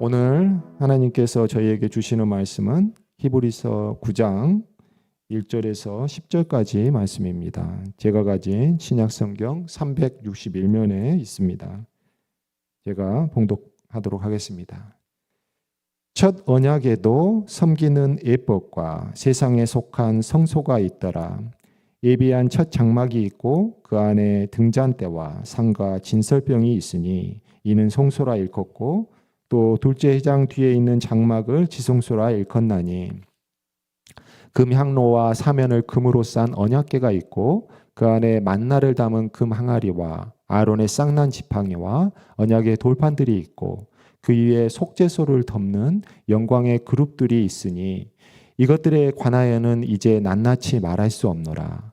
오늘 하나님께서 저희에게 주시는 말씀은 히브리서 9장 1절에서 10절까지 말씀입니다. 제가 가진 신약 성경 361면에 있습니다. 제가 봉독하도록 하겠습니다. 첫 언약에도 섬기는 예법과 세상에 속한 성소가 있더라. 예비한 첫 장막이 있고 그 안에 등잔대와 상과 진설병이 있으니 이는 성소라 일컫고 또 둘째 회장 뒤에 있는 장막을 지성소라 일컫나니 금 향로와 사면을 금으로 싼 언약궤가 있고 그 안에 만나를 담은 금 항아리와 아론의 쌍난 지팡이와 언약의 돌판들이 있고 그 위에 속죄소를 덮는 영광의 그룹들이 있으니 이것들에 관하여는 이제 낱낱이 말할 수 없노라.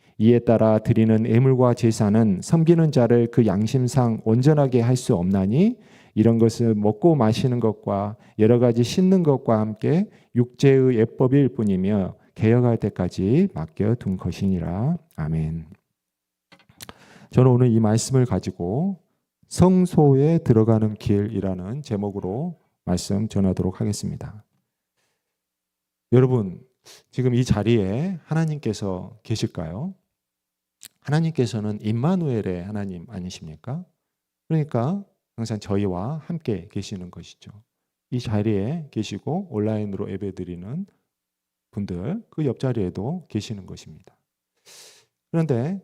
이에 따라 드리는 예물과 제사는 섬기는 자를 그 양심상 온전하게 할 수 없나니 이런 것을 먹고 마시는 것과 여러 가지 씻는 것과 함께 육체의 예법일 뿐이며 개혁할 때까지 맡겨 둔 것이니라. 아멘. 저는 오늘 이 말씀을 가지고 성소에 들어가는 길이라는 제목으로 말씀 전하도록 하겠습니다. 여러분, 지금 이 자리에 하나님께서 계실까요? 하나님께서는 임마누엘의 하나님 아니십니까? 그러니까 항상 저희와 함께 계시는 것이죠. 이 자리에 계시고 온라인으로 예배드리는 분들 그 옆자리에도 계시는 것입니다. 그런데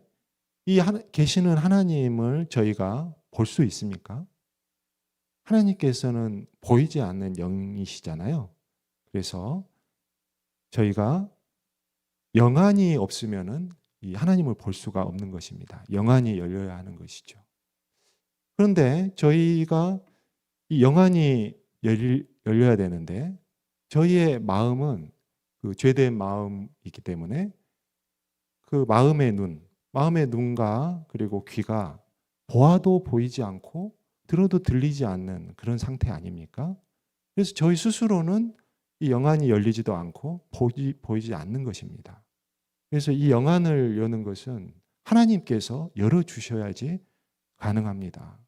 이 계시는 하나님을 저희가 볼 수 있습니까? 하나님께서는 보이지 않는 영이시잖아요. 그래서 저희가 영안이 없으면은 이 하나님을 볼 수가 없는 것입니다. 영안이 열려야 하는 것이죠. 그런데 저희가 이 영안이 열려야 되는데 저희의 마음은 그 죄된 마음이기 때문에 그 마음의 눈, 마음의 눈과 그리고 귀가 보아도 보이지 않고 들어도 들리지 않는 그런 상태 아닙니까? 그래서 저희 스스로는 이 영안이 열리지도 않고 보지, 보이지 않는 것입니다. 그래서 이 영안을 여는 것은 하나님께서 열어주셔야지 가능합니다.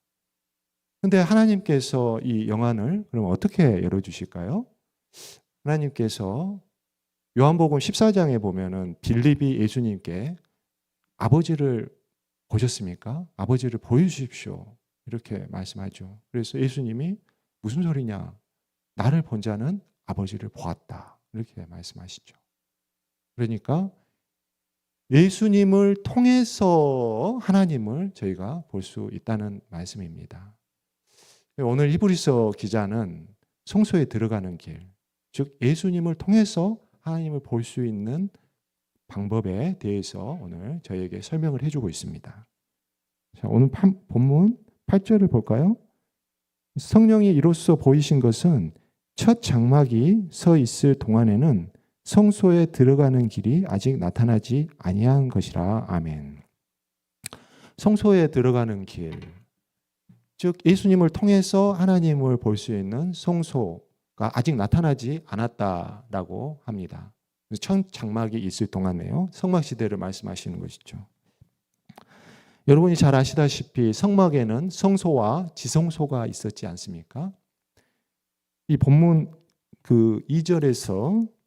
근데 하나님께서 이 영안을 그럼 어떻게 열어주실까요? 하나님께서 요한복음 14장에 보면은 빌립이 예수님께 아버지를 보셨습니까? 아버지를 보여주십시오. 이렇게 말씀하죠. 그래서 예수님이 무슨 소리냐? 나를 본 자는 아버지를 보았다. 이렇게 말씀하시죠. 그러니까 예수님을 통해서 하나님을 저희가 볼 수 있다는 말씀입니다. 오늘 히브리서 기자는 성소에 들어가는 길, 즉 예수님을 통해서 하나님을 볼 수 있는 방법에 대해서 오늘 저희에게 설명을 해주고 있습니다. 자, 오늘 본문 8절을 볼까요? 성령이 이로써 보이신 것은 첫 장막이 서 있을 동안에는 성소에 들어가는 길이 아직 나타나지 아니한 것이라. 아멘. 성소에 들어가는 길. 즉 예수님을 통해서 하나님을 볼 수 있는 성소가 아직 나타나지 않았다라고 합니다. 첫 장막이 있을 동안에요. 성막 시대를 말씀하시는 것이죠. 여러분이 잘 아시다시피 성막에는 성소와 지성소가 있었지 않습니까? 이 본문 그 2절에서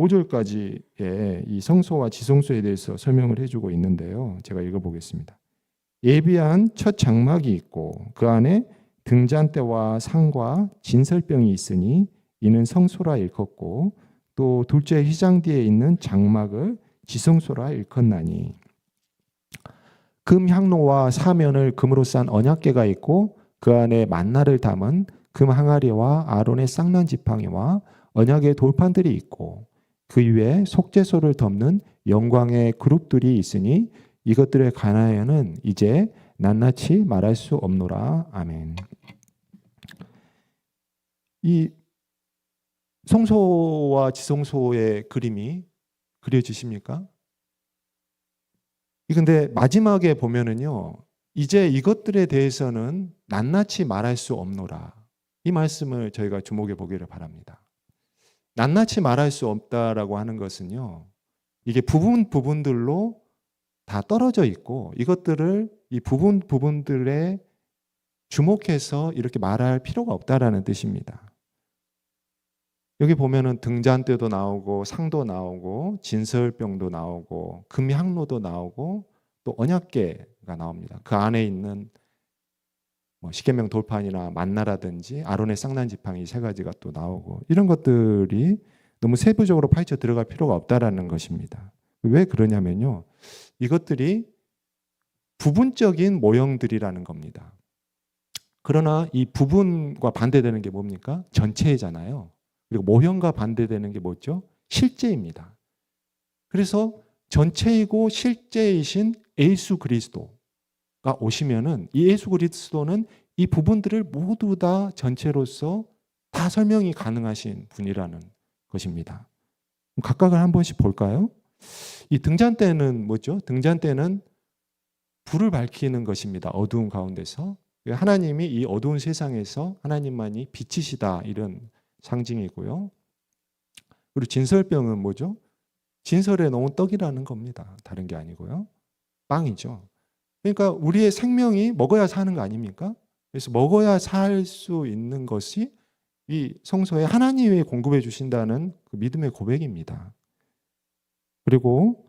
5절까지의 이 성소와 지성소에 대해서 설명을 해주고 있는데요. 제가 읽어보겠습니다. 예비한 첫 장막이 있고 그 안에 등잔대와 상과 진설병이 있으니 이는 성소라 일컫고 또 둘째 휘장 뒤에 있는 장막을 지성소라 일컫나니 금 향로와 사면을 금으로 싼 언약궤가 있고 그 안에 만나를 담은 금 항아리와 아론의 쌍난 지팡이와 언약의 돌판들이 있고 그 위에 속죄소를 덮는 영광의 그룹들이 있으니 이것들에 관하여는 이제 낱낱이 말할 수 없노라. 아멘. 이 성소와 지성소의 그림이 그려지십니까? 근데 마지막에 보면은요, 이제 이것들에 대해서는 낱낱이 말할 수 없노라. 이 말씀을 저희가 주목해 보기를 바랍니다. 낱낱이 말할 수 없다라고 하는 것은요, 이게 부분 부분들로 다 떨어져 있고 이것들을 이 부분 부분들에 주목해서 이렇게 말할 필요가 없다라는 뜻입니다. 여기 보면은 등잔대도 나오고 상도 나오고 진설병도 나오고 금향로도 나오고 또 언약계가 나옵니다. 그 안에 있는 뭐 십계명 돌판이나 만나라든지 아론의 쌍난 지팡이 세 가지가 또 나오고 이런 것들이 너무 세부적으로 파헤쳐 들어갈 필요가 없다라는 것입니다. 왜 그러냐면요. 이것들이 부분적인 모형들이라는 겁니다. 그러나 이 부분과 반대되는 게 뭡니까? 전체잖아요. 그리고 모형과 반대되는 게 뭐죠? 실제입니다. 그래서 전체이고 실제이신 예수 그리스도 가 오시면은 이 예수 그리스도는 이 부분들을 모두 다 전체로서 다 설명이 가능하신 분이라는 것입니다. 각각을 한 번씩 볼까요? 이 등잔대는 뭐죠? 등잔대는 불을 밝히는 것입니다. 어두운 가운데서 하나님이 이 어두운 세상에서 하나님만이 빛이시다 이런 상징이고요. 그리고 진설병은 뭐죠? 진설에 놓은 떡이라는 겁니다. 다른 게 아니고요. 빵이죠. 그러니까 우리의 생명이 먹어야 사는 거 아닙니까? 그래서 먹어야 살 수 있는 것이 이 성소에 하나님이 공급해 주신다는 그 믿음의 고백입니다. 그리고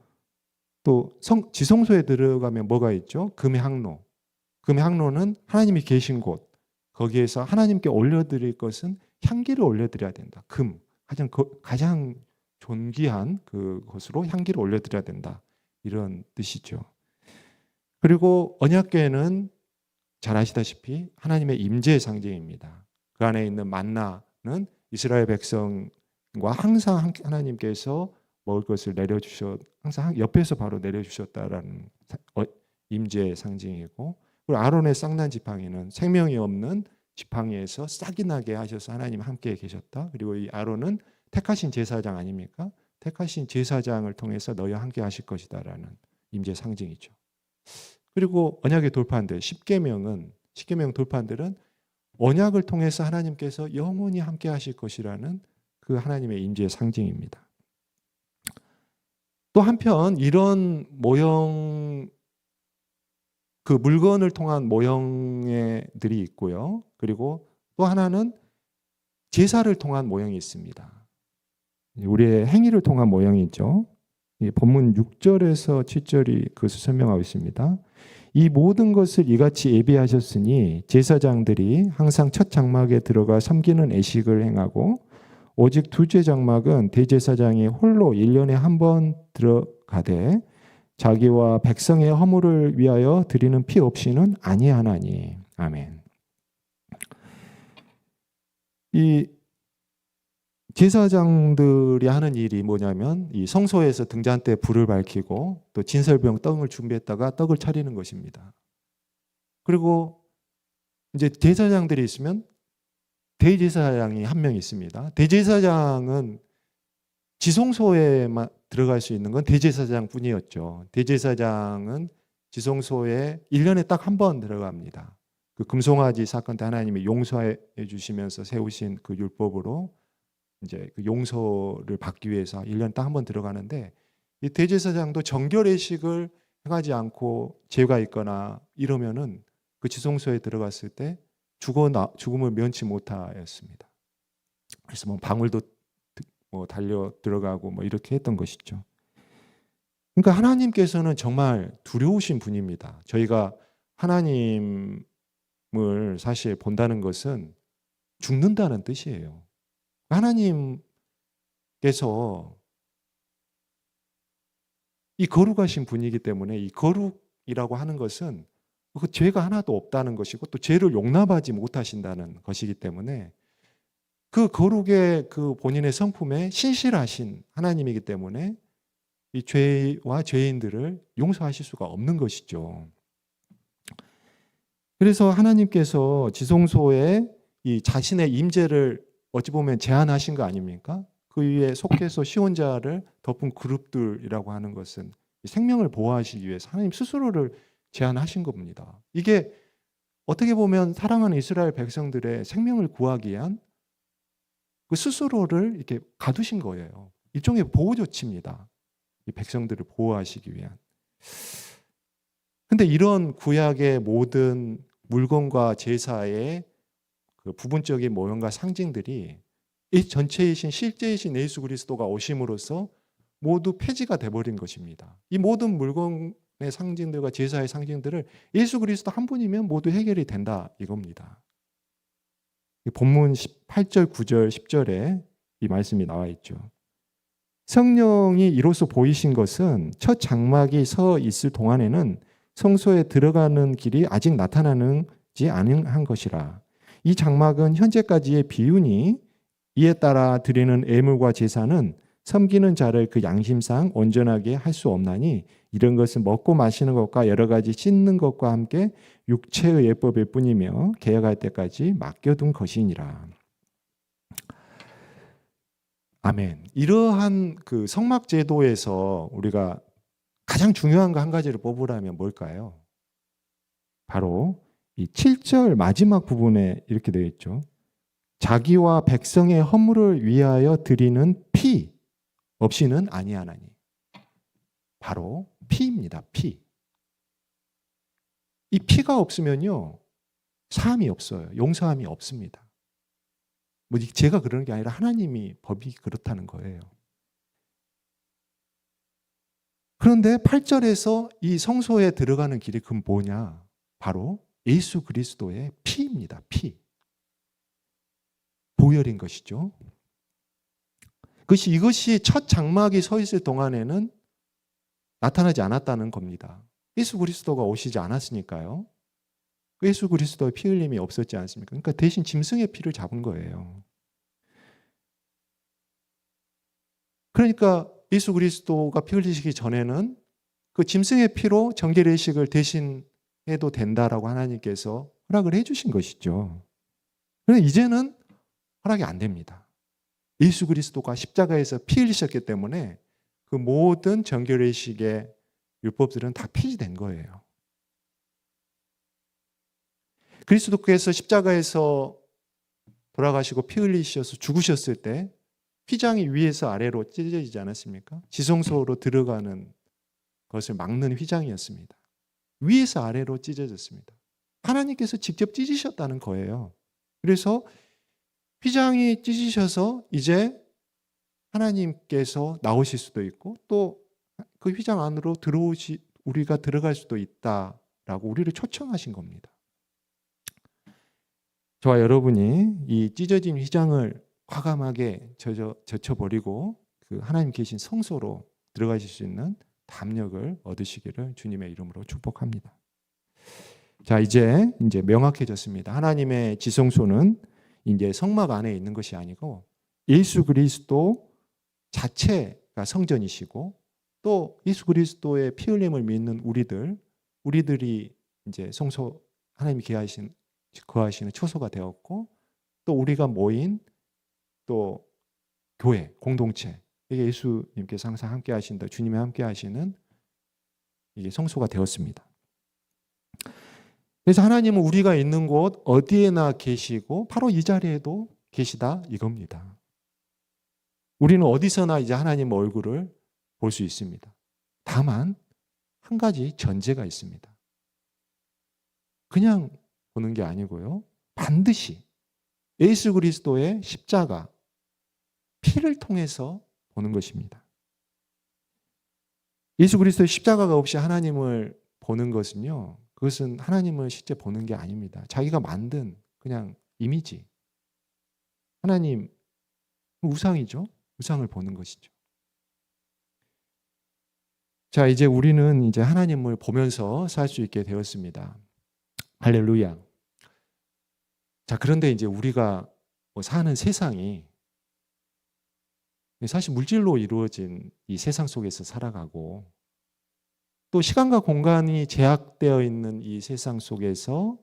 또 성, 지성소에 들어가면 뭐가 있죠? 금의 항로. 금의 항로는 하나님이 계신 곳. 거기에서 하나님께 올려드릴 것은 향기를 올려드려야 된다. 금 가장 가장 존귀한 그것으로 향기를 올려드려야 된다. 이런 뜻이죠. 그리고 언약궤는 잘 아시다시피 하나님의 임재의 상징입니다. 그 안에 있는 만나는 이스라엘 백성과 항상 하나님께서 먹을 것을 내려주셨 항상 옆에서 바로 내려주셨다라는 어, 임재의 상징이고 그리고 아론의 쌍난 지팡이는 생명이 없는 지팡이에서 싹이 나게 하셔서 하나님 함께 계셨다. 그리고 이 아론은 택하신 제사장 아닙니까? 택하신 제사장을 통해서 너희와 함께 하실 것이다라는 임재 상징이죠. 그리고 언약의 돌판들 십계명은 십계명 돌판들은 언약을 통해서 하나님께서 영원히 함께 하실 것이라는 그 하나님의 임재의 상징입니다. 또 한편 이런 모형 그 물건을 통한 모형들이 있고요. 그리고 또 하나는 제사를 통한 모형이 있습니다. 우리의 행위를 통한 모형이 있죠. 본문 6절에서 7절이 그것을 설명하고 있습니다. 이 모든 것을 이같이 예비하셨으니 제사장들이 항상 첫 장막에 들어가 섬기는 애식을 행하고 오직 둘째 장막은 대제사장이 홀로 1년에 한 번 들어가되 자기와 백성의 허물을 위하여 드리는 피 없이는 아니하나니. 아멘. 이 제사장들이 하는 일이 뭐냐면 이 성소에서 등잔대 불을 밝히고 또 진설병 떡을 준비했다가 떡을 차리는 것입니다. 그리고 이제 제사장들이 있으면 대제사장이 한 명 있습니다. 대제사장은 지성소에만 들어갈 수 있는 건 대제사장 뿐이었죠. 대제사장은 지성소에 1년에 딱 한 번 들어갑니다. 그 금송아지 사건 때 하나님이 용서해 주시면서 세우신 그 율법으로 이제 그 용서를 받기 위해서 1년 딱 한 번 들어가는데 이 대제사장도 정결의식을 행하지 않고 죄가 있거나 이러면은 그 지성소에 들어갔을 때 죽어 나, 죽음을 면치 못하였습니다. 그래서 뭐 방울도 뭐 달려 들어가고 뭐 이렇게 했던 것이죠. 그러니까 하나님께서는 정말 두려우신 분입니다. 저희가 하나님을 사실 본다는 것은 죽는다는 뜻이에요. 하나님께서 이 거룩하신 분이기 때문에 이 거룩이라고 하는 것은 그 죄가 하나도 없다는 것이고 또 죄를 용납하지 못하신다는 것이기 때문에 그 거룩의 그 본인의 성품에 신실하신 하나님이기 때문에 이 죄와 죄인들을 용서하실 수가 없는 것이죠. 그래서 하나님께서 지성소에 이 자신의 임재를 어찌 보면 제한하신 거 아닙니까? 그 위에 속해서 시혼자를 덮은 그룹들이라고 하는 것은 생명을 보호하시기 위해서 하나님 스스로를 제한하신 겁니다. 이게 어떻게 보면 사랑하는 이스라엘 백성들의 생명을 구하기 위한 그 스스로를 이렇게 가두신 거예요. 일종의 보호 조치입니다. 이 백성들을 보호하시기 위한. 근데 이런 구약의 모든 물건과 제사의 그 부분적인 모형과 상징들이 이 전체이신 실제이신 예수 그리스도가 오심으로써 모두 폐지가 돼버린 것입니다. 이 모든 물건의 상징들과 제사의 상징들을 예수 그리스도 한 분이면 모두 해결이 된다 이겁니다. 본문 8절, 9절, 10절에 이 말씀이 나와 있죠. 성령이 이로써 보이신 것은 첫 장막이 서 있을 동안에는 성소에 들어가는 길이 아직 나타나는지 아니한 것이라. 이 장막은 현재까지의 비유니 이에 따라 드리는 애물과 제사는 섬기는 자를 그 양심상 온전하게 할 수 없나니 이런 것은 먹고 마시는 것과 여러 가지 씻는 것과 함께 육체의 예법일 뿐이며 개혁할 때까지 맡겨둔 것이니라. 아멘. 이러한 그 성막 제도에서 우리가 가장 중요한 거 한 가지를 뽑으라면 뭘까요? 바로 이 7절 마지막 부분에 이렇게 되어 있죠. 자기와 백성의 허물을 위하여 드리는 피 없이는 아니하나니. 바로 피입니다. 피. 이 피가 없으면요. 사함이 없어요. 용서함이 없습니다. 뭐 제가 그러는 게 아니라 하나님이 법이 그렇다는 거예요. 그런데 8절에서 이 성소에 들어가는 길이 그 뭐냐? 바로 예수 그리스도의 피입니다. 피. 보혈인 것이죠. 그것이 이것이 첫 장막이 서 있을 동안에는 나타나지 않았다는 겁니다. 예수 그리스도가 오시지 않았으니까요. 예수 그리스도의 피 흘림이 없었지 않습니까? 그러니까 대신 짐승의 피를 잡은 거예요. 그러니까 예수 그리스도가 피 흘리시기 전에는 그 짐승의 피로 정결의식을 대신 해도 된다라고 하나님께서 허락을 해주신 것이죠. 그런데 이제는 허락이 안 됩니다. 예수 그리스도가 십자가에서 피 흘리셨기 때문에 그 모든 정결의식의 율법들은 다 폐지된 거예요. 그리스도께서 십자가에서 돌아가시고 피 흘리셔서 죽으셨을 때 휘장이 위에서 아래로 찢어지지 않았습니까? 지성소로 들어가는 것을 막는 휘장이었습니다. 위에서 아래로 찢어졌습니다. 하나님께서 직접 찢으셨다는 거예요. 그래서 휘장이 찢으셔서 이제 하나님께서 나오실 수도 있고 또 그 휘장 안으로 들어오시 우리가 들어갈 수도 있다라고 우리를 초청하신 겁니다. 저와 여러분이 이 찢어진 휘장을 과감하게 젖어, 젖혀버리고 그 하나님 계신 성소로 들어가실 수 있는 담력을 얻으시기를 주님의 이름으로 축복합니다. 자, 이제 이제 명확해졌습니다. 하나님의 지성소는 이제 성막 안에 있는 것이 아니고 예수 그리스도 자체가 성전이시고 또 예수 그리스도의 피 흘림을 믿는 우리들 우리들이 이제 성소 하나님이 기하신 거하시는 처소가 되었고 또 우리가 모인 또 교회 공동체 이게 예수님께서 항상 함께 하신다 주님이 함께 하시는 이게 성소가 되었습니다. 그래서 하나님은 우리가 있는 곳 어디에나 계시고 바로 이 자리에도 계시다 이겁니다. 우리는 어디서나 이제 하나님 얼굴을 볼 수 있습니다. 다만 한 가지 전제가 있습니다. 그냥 보는 게 아니고요. 반드시 예수 그리스도의 십자가 피를 통해서 보는 것입니다. 예수 그리스도의 십자가가 없이 하나님을 보는 것은요. 그것은 하나님을 실제 보는 게 아닙니다. 자기가 만든 그냥 이미지. 하나님 우상이죠. 우상을 보는 것이죠. 자, 이제 우리는 이제 하나님을 보면서 살 수 있게 되었습니다. 할렐루야. 자, 그런데 이제 우리가 뭐 사는 세상이 사실 물질로 이루어진 이 세상 속에서 살아가고 또 시간과 공간이 제약되어 있는 이 세상 속에서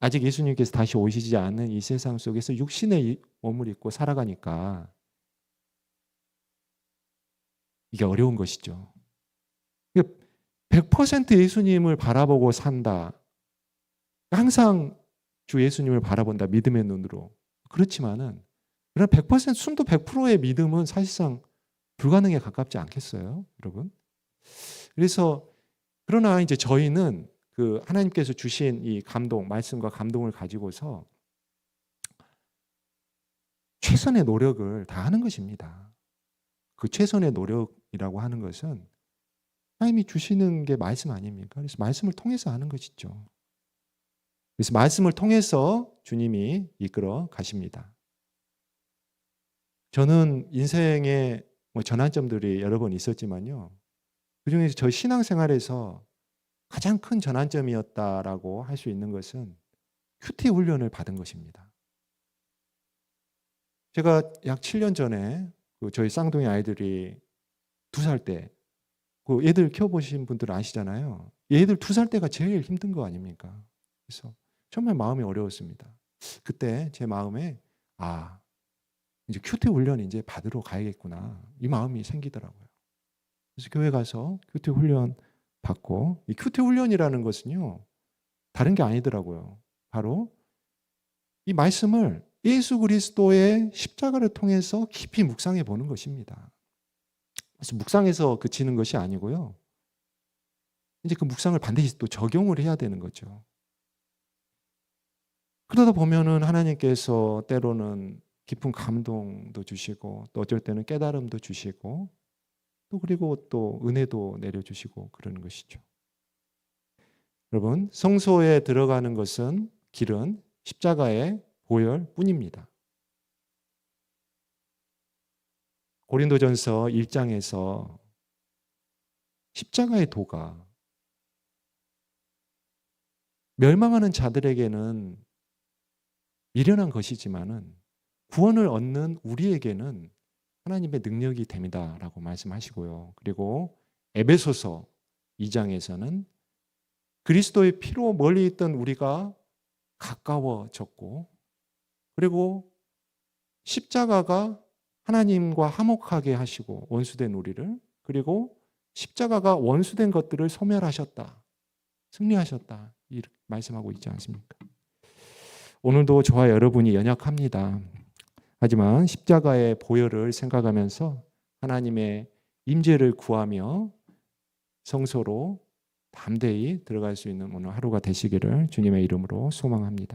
아직 예수님께서 다시 오시지 않은 이 세상 속에서 육신의 이 몸을 입고 살아가니까 이게 어려운 것이죠. 100% 예수님을 바라보고 산다. 항상 주 예수님을 바라본다. 믿음의 눈으로. 그렇지만은 그런 100% 순도 100%의 믿음은 사실상 불가능에 가깝지 않겠어요, 여러분? 그래서 그러나 이제 저희는 그 하나님께서 주신 이 감동, 말씀과 감동을 가지고서 최선의 노력을 다하는 것입니다. 그 최선의 노력이라고 하는 것은 하나님이 주시는 게 말씀 아닙니까? 그래서 말씀을 통해서 하는 것이죠. 그래서 말씀을 통해서 주님이 이끌어 가십니다. 저는 인생에 뭐 전환점들이 여러 번 있었지만요. 그 중에서 저 신앙생활에서 가장 큰 전환점이었다라고 할 수 있는 것은 큐티 훈련을 받은 것입니다. 제가 약 7년 전에 그 저희 쌍둥이 아이들이 두 살 때, 그 얘들 키워보신 분들은 아시잖아요. 얘들 두 살 때가 제일 힘든 거 아닙니까? 그래서 정말 마음이 어려웠습니다. 그때 제 마음에 아 이제 큐티 훈련 이제 받으러 가야겠구나 이 마음이 생기더라고요. 그래서 교회 가서 큐티 훈련 받고 이 큐티 훈련이라는 것은요 다른 게 아니더라고요. 바로 이 말씀을 예수 그리스도의 십자가를 통해서 깊이 묵상해 보는 것입니다. 그래서 묵상해서 그치는 것이 아니고요. 이제 그 묵상을 반드시 또 적용을 해야 되는 거죠. 그러다 보면은 하나님께서 때로는 깊은 감동도 주시고 또 어쩔 때는 깨달음도 주시고 또 그리고 또 은혜도 내려주시고 그러는 것이죠. 여러분 성소에 들어가는 것은 길은 십자가의 보혈뿐입니다. 고린도전서 1장에서 십자가의 도가 멸망하는 자들에게는 미련한 것이지만은 구원을 얻는 우리에게는 하나님의 능력이 됩니다라고 말씀하시고요. 그리고 에베소서 2장에서는 그리스도의 피로 멀리 있던 우리가 가까워졌고 그리고 십자가가 하나님과 화목하게 하시고 원수된 우리를 그리고 십자가가 원수된 것들을 소멸하셨다. 승리하셨다. 이렇게 말씀하고 있지 않습니까? 오늘도 저와 여러분이 연약합니다. 하지만 십자가의 보혈을 생각하면서 하나님의 임재를 구하며 성소로 담대히 들어갈 수 있는 오늘 하루가 되시기를 주님의 이름으로 소망합니다.